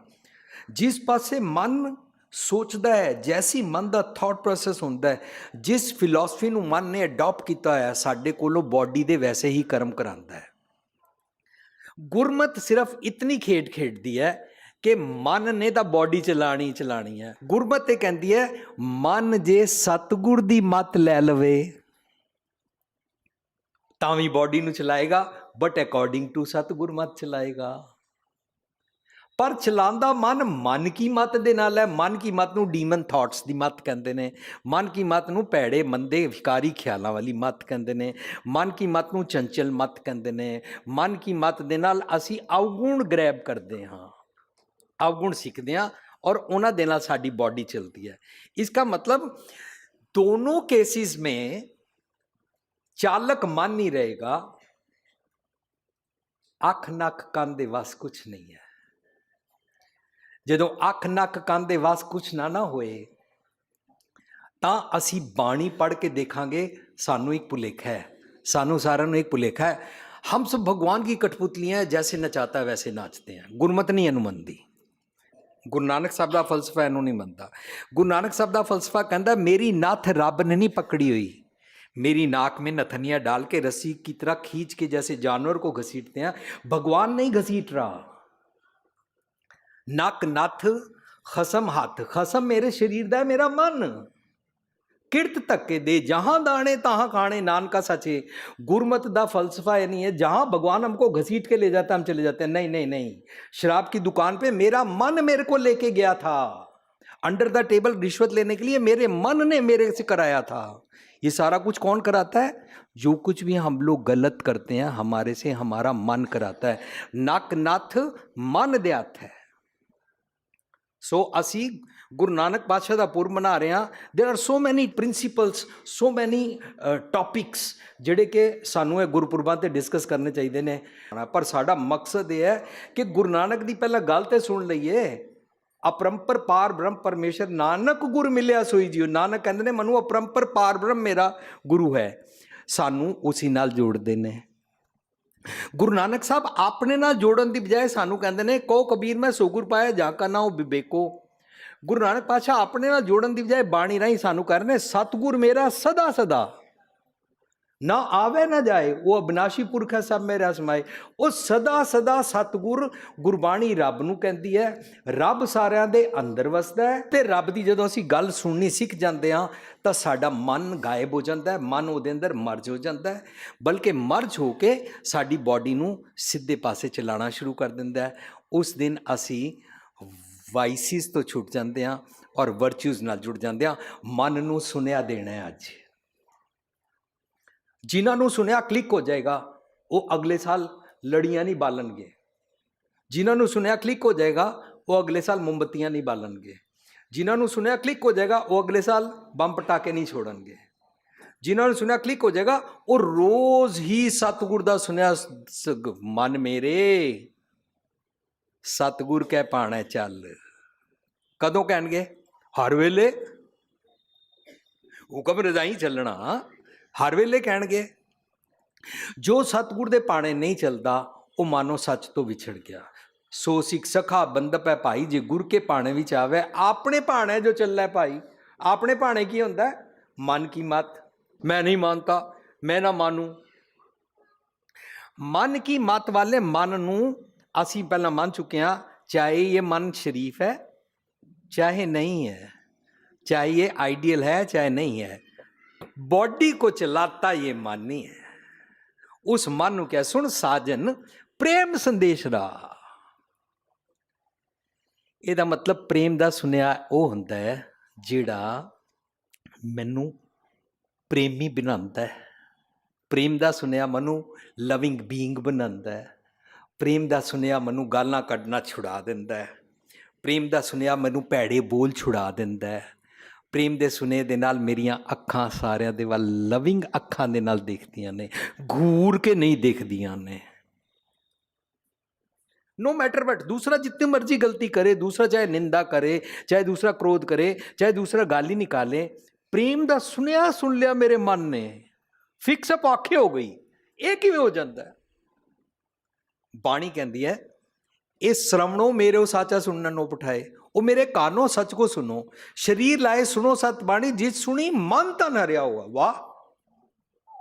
ਜਿਸ ਪਾਸੇ ਮਨ ਸੋਚਦਾ ਹੈ ਜੈਸੀ ਮਨ ਦਾ ਥਾਟ ਪ੍ਰੋਸੈਸ ਹੁੰਦਾ ਹੈ ਜਿਸ ਫਿਲਾਸਫੀ ਨੂੰ ਮਨ ਨੇ ਅਡਾਪਟ ਕੀਤਾ ਹੋਇਆ ਸਾਡੇ ਕੋਲੋਂ ਬਾਡੀ ਦੇ ਵੈਸੇ ਹੀ ਕਰਮ ਕਰਾਂਦਾ ਹੈ ਗੁਰਮਤ ਸਿਰਫ ਇਤਨੀ ਖੇਡ ਖੇਡਦੀ ਹੈ ਕਿ ਮਨ ਨੇ ਤਾਂ ਬਾਡੀ ਚਲਾਣੀ ਚਲਾਣੀ ਹੈ। ਗੁਰਮਤ ਇਹ ਕਹਿੰਦੀ ਹੈ, ਮਨ ਜੇ ਸਤਗੁਰ ਦੀ ਮਤ ਲੈ ਲਵੇ, ਤਾਂ ਵੀ ਬਾਡੀ ਨੂੰ ਚਲਾਏਗਾ ਬਟ ਅਕੋਰਡਿੰਗ ਟੂ ਸਤਗੁਰ ਮਤ ਚਲਾਏਗਾ। ਪਰ ਚਲਾਉਂਦਾ ਮਨ ਮਨ ਕੀ ਮਤ ਦੇ ਨਾਲ ਹੈ? ਮਨ ਕੀ ਮਤ ਨੂੰ ਡੀਮਨ ਥਾਟਸ ਦੀ ਮਤ ਕਹਿੰਦੇ ਨੇ। ਮਨ ਕੀ ਮਤ ਨੂੰ ਭੈੜੇ, ਮੰਦੇ, ਵਿਕਾਰੀ ਖਿਆਲਾਂ ਵਾਲੀ ਮਤ ਕਹਿੰਦੇ ਨੇ। ਮਨ ਕੀ ਮਤ ਨੂੰ ਚੰਚਲ ਮਤ ਕਹਿੰਦੇ ਨੇ। ਮਨ ਕੀ ਮਤ ਦੇ ਨਾਲ ਅਸੀਂ ਅਵਗੁਣ ਗ੍ਰੈਬ ਕਰਦੇ ਹਾਂ। ਅਵਗੁਣ ਸਿੱਖਦੇ ਹਾਂ ਔਰ ਉਹਨਾਂ ਦੇ ਨਾਲ ਸਾਡੀ ਬਾਡੀ ਚਲਦੀ ਹੈ इसका मतलब दोनों केसेस में चालक मन नहीं रहेगा ਅੱਖ ਨੱਕ ਕੰਨ ਦੇ ਵਸ ਕੁਝ ਨਹੀਂ ਹੈ ਜਦੋਂ ਅੱਖ ਨੱਕ ਕੰਨ ਦੇ ਵਸ ਕੁਝ ਨਾ ਨਾ ਹੋਏ ਤਾਂ ਅਸੀਂ ਬਾਣੀ ਪੜ੍ਹ ਕੇ ਦੇਖਾਂਗੇ ਸਾਨੂੰ ਇੱਕ ਭੁਲੇਖਾ ਹੈ ਸਾਨੂੰ ਸਾਰਿਆਂ ਨੂੰ ਇੱਕ ਭੁਲੇਖਾ ਹੈ ਹਮ ਸਭ ਭਗਵਾਨ ਕੀ ਕਠਪੁਤਲੀਆਂ ਹੈ ਜੈਸੇ ਨਚਾਤਾ ਹੈ ਵੈਸੇ ਨਾਚਤੇ हैं ਗੁਰਮਤ ਨਹੀਂ ਇਹਨੂੰ ਮੰਨਦੀ ਗੁਰੂ ਨਾਨਕ ਸਾਹਿਬ ਦਾ ਫਲਸਫਾ ਇਹਨੂੰ ਨਹੀਂ ਮੰਨਦਾ ਗੁਰੂ ਨਾਨਕ ਸਾਹਿਬ ਦਾ ਫਲਸਫਾ ਕਹਿੰਦਾ ਮੇਰੀ ਨੱਥ ਰੱਬ ਨੇ ਨਹੀਂ ਪਕੜੀ ਹੋਈ मेरी नाक में नथनियाँ डाल के रस्सी की तरह खींच के जैसे जानवर को घसीटते हैं भगवान नहीं घसीट रहा ਨੱਕ ਨੱਥ ਖਸਮ ਹੱਥ ਖਸਮ ਮੇਰੇ ਸਰੀਰ ਦਾ ਹੈ, ਮੇਰਾ ਮਨ ਕਿਰਤ ਧੱਕੇ ਦੇ ਜਹਾਂ ਦਾਣੇ ਤਹਾਂ ਖਾਣੇ ਨਾਨਕਾ सचे गुरमत ਦਾ फलसफा ये नहीं है जहाँ भगवान हमको घसीट के ले जाता हम चले जाते हैं नहीं नहीं नहीं शराब की दुकान पे मेरा मन मेरे को लेके गया था अंडर द टेबल रिश्वत लेने के लिए मेरे मन ने मेरे से कराया था ये सारा कुछ कौन कराता है जो कुछ भी हम लोग गलत करते हैं हमारे से हमारा मन कराता है नक नथ मन ਦੇ ਹੱਥ ਹੈ ਸੋ ਅਸੀਂ ਗੁਰੂ ਨਾਨਕ ਪਾਤਸ਼ਾਹ ਦਾ ਪੁਰਬ ਮਨਾ ਰਹੇ ਹਾਂ there are so many principles so ਮੈਨੀ ਟੌਪਿਕਸ ਜਿਹੜੇ ਕਿ ਸਾਨੂੰ ਇਹ ਗੁਰਪੁਰਬਾਂ ਤੇ ਡਿਸਕਸ ਕਰਨੇ ਚਾਹੀਦੇ ਨੇ ਪਰ ਸਾਡਾ ਮਕਸਦ ਇਹ ਹੈ ਕਿ ਗੁਰੂ ਨਾਨਕ ਦੀ ਪਹਿਲਾਂ ਗੱਲ ਤੇ ਸੁਣ ਲਈਏ ਅਪਰੰਪਰ ਪਾਰ ਬ੍ਰਹਮ ਪਰਮੇਸ਼ਰ ਨਾਨਕ ਗੁਰ ਮਿਲਿਆ ਸੋਈ ਜੀਓ ਨਾਨਕ ਕਹਿੰਦੇ ਨੇ ਮਨੂ ਅਪਰੰਪਰ ਪਾਰ ਬ੍ਰਹਮ ਮੇਰਾ ਗੁਰੂ ਹੈ ਸਾਨੂੰ ਉਸੇ ਨਾਲ ਜੋੜਦੇ ਨੇ ਗੁਰੂ ਨਾਨਕ ਸਾਹਿਬ ਆਪਣੇ ਨਾਲ ਜੋੜਨ ਦੀ ਬਜਾਏ ਸਾਨੂੰ ਕਹਿੰਦੇ ਨੇ ਕੋ ਕਬੀਰ ਮੈਂ ਸੋਗੁਰ ਪਾਇਆ ਜਾਂ ਕਾ ਨਾਉ ਬਿਬੇਕੋ ਗੁਰੂ ਨਾਨਕ ਪਾਤਸ਼ਾਹ ਆਪਣੇ ਨਾਲ ਜੋੜਨ ਦੀ ਬਜਾਏ ਬਾਣੀ ਰਾਹੀਂ ਸਾਨੂੰ ਕਰ ਰਹੇ ਸਤਗੁਰ ਮੇਰਾ ਸਦਾ ਸਦਾ। ਨਾ ਆਵੇ ਨਾ ਜਾਏ, ਉਹ ਅਬਨਾਸ਼ੀ ਪੁਰਖ ਹੈ, ਸਭ ਮੇਰਾ ਸਮਾਏ ਉਹ ਸਦਾ ਸਦਾ ਸਤਗੁਰ ਗੁਰਬਾਣੀ ਰੱਬ ਨੂੰ ਕਹਿੰਦੀ ਹੈ। ਰੱਬ ਸਾਰਿਆਂ ਦੇ ਅੰਦਰ ਵਸਦਾ ਹੈ ਤੇ ਰੱਬ ਦੀ ਜਦੋਂ ਅਸੀਂ ਗੱਲ ਸੁਣਨੀ ਸਿੱਖ ਜਾਂਦੇ ਹਾਂ, ਤਾਂ ਸਾਡਾ ਮਨ ਗਾਇਬ ਹੋ ਜਾਂਦਾ ਹੈ, ਮਨ ਉਹਦੇ ਅੰਦਰ ਮਰਜ ਹੋ ਜਾਂਦਾ ਹੈ। ਬਲਕਿ ਮਰਜ ਹੋ ਕੇ ਸਾਡੀ ਬਾਡੀ ਨੂੰ ਸਿੱਧੇ ਪਾਸੇ ਚਲਾਉਣਾ ਸ਼ੁਰੂ ਕਰ ਦਿੰਦਾ ਹੈ। ਉਸ ਦਿਨ ਅਸੀਂ ਵਾਈਸਿਸ ਤੋਂ ਛੁੱਟ ਜਾਂਦੇ ਹਾਂ ਔਰ ਵਰਚੂਜ਼ ਨਾਲ ਜੁੜ ਜਾਂਦੇ ਹਾਂ। ਮਨ ਨੂੰ ਸੁਨਿਆ ਦੇਣਾ ਹੈ ਅੱਜ। ਜਿਨ੍ਹਾਂ ਨੂੰ ਸੁਨਿਆ ਕਲਿੱਕ ਹੋ ਜਾਏਗਾ, ਉਹ ਅਗਲੇ ਸਾਲ ਲੜੀਆਂ ਨਹੀਂ ਬਾਲਣਗੇ। ਜਿਨ੍ਹਾਂ ਨੂੰ ਸੁਨਿਆ ਕਲਿੱਕ ਹੋ ਜਾਏਗਾ, ਉਹ ਅਗਲੇ ਸਾਲ ਮੋਮਬੱਤੀਆਂ ਨਹੀਂ ਬਾਲਣਗੇ। ਜਿਨ੍ਹਾਂ ਨੂੰ ਸੁਨਿਆ ਕਲਿੱਕ ਹੋ ਜਾਏਗਾ, ਉਹ ਅਗਲੇ ਸਾਲ ਬੰਬ ਪਟਾਕੇ ਨਹੀਂ ਛੋੜਨਗੇ। ਜਿਨ੍ਹਾਂ ਨੂੰ ਸੁਨਿਆ ਕਲਿੱਕ ਹੋ ਜਾਏਗਾ, ਉਹ ਰੋਜ਼ ਹੀ ਸਤਿਗੁਰ ਦਾ ਸੁਨਿਆ ਮਨ ਮੇਰੇ। ਸਤਿਗੁਰ ਕਹਿ ਪਾਣਾ ਚੱਲ। ਕਦੋਂ ਕਹਿਣਗੇ? ਹਰ ਵੇਲੇ? ਹੁਕਮ ਰਜ਼ਾਈ ਚੱਲਣਾ। ਹਰ ਵੇਲੇ ਕਹਿਣਗੇ। ਜੋ ਸਤਿਗੁਰ ਦੇ ਪਾਣੇ ਨਹੀਂ ਚੱਲਦਾ, ਉਹ ਮਾਨੋ ਸੱਚ ਤੋਂ ਵਿਛੜ ਗਿਆ। ਸੋ ਸਿੱਖ ਸਖਾ ਬੰਦਪ ਹੈ ਭਾਈ, ਜੇ ਗੁਰ ਕੇ ਪਾਣੇ ਵਿੱਚ ਆਵੇ, ਆਪਣੇ ਪਾਣੇ ਜੋ ਚੱਲਦਾ ਹੈ ਭਾਈ। ਆਪਣੇ ਪਾਣੇ ਕੀ ਹੁੰਦਾ? ਮਨ ਕੀ ਮਤ? ਮੈਂ ਨਹੀਂ ਮੰਨਤਾ, ਮੈਂ ਨਾ ਮਾਨੂੰ। ਮਨ ਕੀ ਮਤ ਵਾਲੇ ਮਨ ਨੂੰ ਅਸੀਂ ਪਹਿਲਾਂ ਮੰਨ ਚੁੱਕੇ ਹਾਂ ਚਾਹੇ ਇਹ ਮਨ ਸ਼ਰੀਫ ਹੈ ਚਾਹੇ नहीं है चाहे ये आइडियल है चाहे नहीं है बॉडी को चलाता ये मन नहीं है उस मन ਨੂੰ ਕਿਹਾ ਸੁਣ ਸਾਜਨ ਪ੍ਰੇਮ ਸੰਦੇਸ਼ ਦਾ ਇਹਦਾ ਮਤਲਬ ਪ੍ਰੇਮ ਦਾ ਸੁਨਿਆ ਉਹ ਹੁੰਦਾ ਹੈ ਜਿਹੜਾ ਮੈਨੂੰ ਪ੍ਰੇਮੀ ਬਣਾਉਂਦਾ ਹੈ ਪ੍ਰੇਮ ਦਾ ਸੁਨਿਆ ਮਨੂੰ ਲਵਿੰਗ ਬੀਇੰਗ ਬਣਾਉਂਦਾ ਹੈ ਪ੍ਰੇਮ ਦਾ ਸੁਨਿਆ ਮੈਨੂੰ ਗਾਲਾਂ ਕੱਢਣਾ ਛੁਡਾ ਦਿੰਦਾ ਹੈ ਪ੍ਰੇਮ ਦਾ ਸੁਨਿਆ ਮੈਨੂੰ ਭੈੜੇ ਬੋਲ ਛੁਡਾ ਦਿੰਦਾ ਹੈ ਪ੍ਰੇਮ ਦੇ ਸੁਨੇ ਦੇ ਨਾਲ ਮੇਰੀਆਂ ਅੱਖਾਂ ਸਾਰਿਆਂ ਦੇ ਵੱਲ ਲਵਿੰਗ ਅੱਖਾਂ ਦੇ ਨਾਲ ਦੇਖਦੀਆਂ ਨੇ ਘੂਰ ਕੇ ਨਹੀਂ ਦੇਖਦੀਆਂ ਨੇ नो मैटर बट दूसरा जितनी मर्जी गलती करे दूसरा चाहे निंदा करे चाहे दूसरा क्रोध करे चाहे दूसरा गाली निकाले प्रेम ਦਾ ਸੁਨਿਆ ਸੁਣ ਲਿਆ ਮੇਰੇ ਮਨ ਨੇ ਫਿਕਸ ਅਪ ਆਖੇ ਹੋ ਗਈ ਇਹ ਕਿਵੇਂ ਹੋ ਜਾਂਦਾ ਹੈ ਬਾਣੀ ਕਹਿੰਦੀ ਹੈ, ਇਹ ਸ਼ਰਵਣੋ ਮੇਰੇ ਸਾਚਾ ਸੁਣਨ ਨੂੰ ਪਠਾਏ। ਉਹ ਮੇਰੇ ਕਾਨੋ ਸੱਚ ਕੋ ਸੁਨੋ ਸ਼ਰੀਰ ਲਾਏ ਸੁਣੋ ਸਤ ਬਾਣੀ, ਜਿਸ ਸੁਣੀ ਮਨ ਤਨ ਹਰਿਆ ਹੋਆ। ਵਾਹ,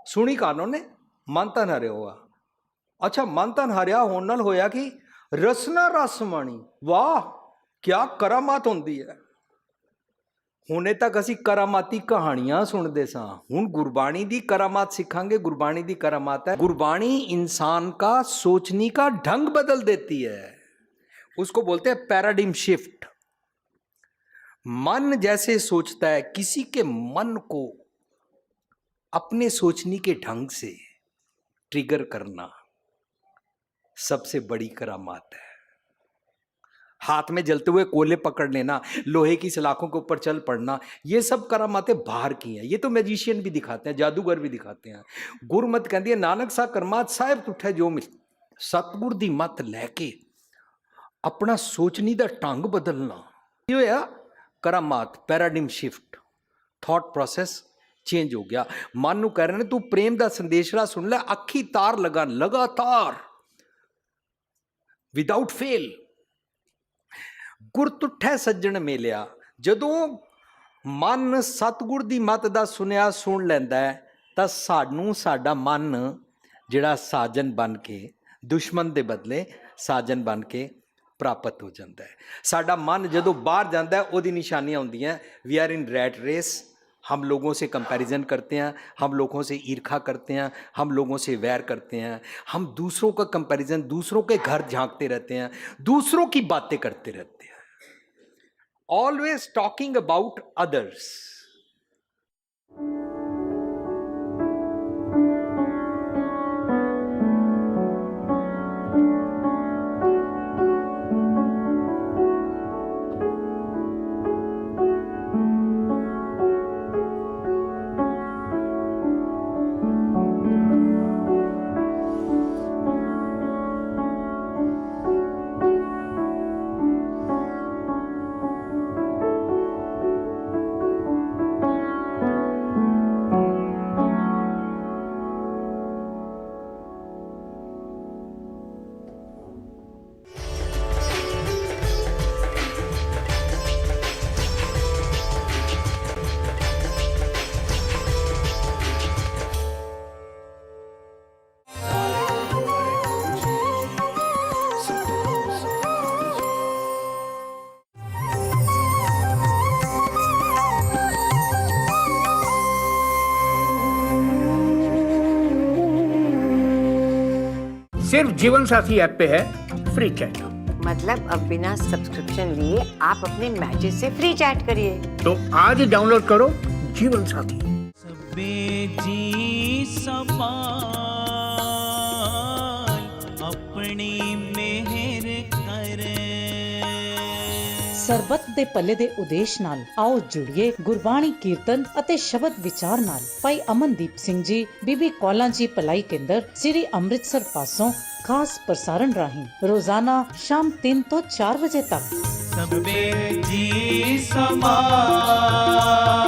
ਸੁਣੀ ਕਾਨੋ ਨੇ, ਮਨ ਤਨ ਹਰਿਆ ਹੋਆ। ਅੱਛਾ, ਮਨ ਤਨ ਹਰਿਆ ਹੋਣ ਨਾਲ ਹੋਇਆ ਕਿ? ਰਸਨਾ ਰਸਮਣੀ ਵਾਹ ਕੀ ਕਰਾਮਾਤ ਹੁੰਦੀ ਹੈ। ਹੁਣੇ ਤੱਕ ਅਸੀਂ ਕਰਾਮਾਤੀ ਕਹਾਣੀਆਂ ਸੁਣਦੇ ਸਾਂ ਹੁਣ ਗੁਰਬਾਣੀ ਦੀ ਕਰਾਮਾਤ ਸਿੱਖਾਂਗੇ ਗੁਰਬਾਣੀ ਦੀ ਕਰਾਮਾਤ ਹੈ ਗੁਰਬਾਣੀ इंसान का सोचने का ढंग बदल देती है उसको बोलते हैं पैराडिम शिफ्ट मन जैसे सोचता है किसी के मन को अपने सोचने के ढंग से ट्रिगर करना सबसे बड़ी करामात है हाथ में जलते हुए कोयले पकड़ लेना लोहे की सलाखों के ऊपर चल पड़ना ये सब करामातें बाहर की हैं ये तो मैजिशियन भी दिखाते हैं जादूगर भी दिखाते हैं गुरमत कहती है नानक सा करमात ਸਾਹਿਬ ਤੁਠੇ ਜੋ ਮਿਲ ਸਤਗੁਰ ਦੀ ਮਤ ਲੈ ਕੇ ਆਪਣਾ ਸੋਚਣੀ ਦਾ ਢੰਗ ਬਦਲਣਾ ਇਹ ਹੋਇਆ ਕਰਾਮਾਤ paradigm shift thought process change ਹੋ ਗਿਆ ਮਨ ਨੂੰ ਕਹਿ ਰਹੇ ਨੇ ਤੂੰ ਪ੍ਰੇਮ ਦਾ ਸੰਦੇਸ਼ਰਾ ਸੁਣ ਲੈ ਅੱਖੀ ਤਾਰ ਲਗਾ ਲਗਾਤਾਰ ਵਿਦਆਊਟ ਫੇਲ ਗੁਰ ਤੁਠੈ ਸੱਜਣ ਮੇਲਿਆ ਜਦੋਂ ਮਨ ਸਤਗੁਰ ਦੀ ਮਤ ਦਾ ਸੁਨਿਆ ਸੁਣ ਲੈਂਦਾ ਹੈ ਤਾਂ ਸਾਨੂੰ ਸਾਡਾ ਮਨ ਜਿਹੜਾ ਸਾਜਨ ਬਣ ਕੇ ਦੁਸ਼ਮਣ ਦੇ ਬਦਲੇ ਸਾਜਨ ਬਣ ਕੇ ਪ੍ਰਾਪਤ ਹੋ ਜਾਂਦਾ ਹੈ ਸਾਡਾ ਮਨ ਜਦੋਂ ਬਾਹਰ ਜਾਂਦਾ ਹੈ ਉਹਦੀ ਨਿਸ਼ਾਨੀਆਂ ਹੁੰਦੀਆਂ we are in rat race हम लोगों से कंपैरिजन करते हैं हम लोगों से ईर्खा करते हैं हम लोगों से वैर करते हैं हम दूसरों का कंपैरिजन दूसरों के घर झांकते रहते हैं दूसरों की बातें करते रहते हैं हैं always talking about others. सिर्फ जीवन साथी ऐप पे है फ्री चैट मतलब अब बिना सब्सक्रिप्शन लिए आप अपने मैचेस से फ्री चैट करिए तो आज ही डाउनलोड करो जीवन साथी ਸਭੇ ਜੀ ਸਮਾਨ ਆਪਣੀ ਮਿਹਰ ਕਰੇ ਸਰਬੱਤ ਦੇ ਪੱਲੇ ਦੇ ਉਦੇਸ਼ ਨਾਲ ਆਓ ਜੁੜੀਏ ਗੁਰਬਾਣੀ ਕੀਰਤਨ ਅਤੇ ਸ਼ਬਦ ਵਿਚਾਰ ਨਾਲ ਭਾਈ ਅਮਨਦੀਪ ਸਿੰਘ ਜੀ ਬੀਬੀ ਕੌਲਾਂ ਜੀ ਭਲਾਈ ਕੇਂਦਰ ਸ੍ਰੀ ਅੰਮ੍ਰਿਤਸਰ ਪਾਸੋਂ ਖਾਸ ਪ੍ਰਸਾਰਣ ਰਾਹੀਂ ਰੋਜ਼ਾਨਾ ਸ਼ਾਮ 3 ਤੋਂ 4 ਵਜੇ ਤੱਕ। ਸਭੇ ਜੀ ਸਮਾਨ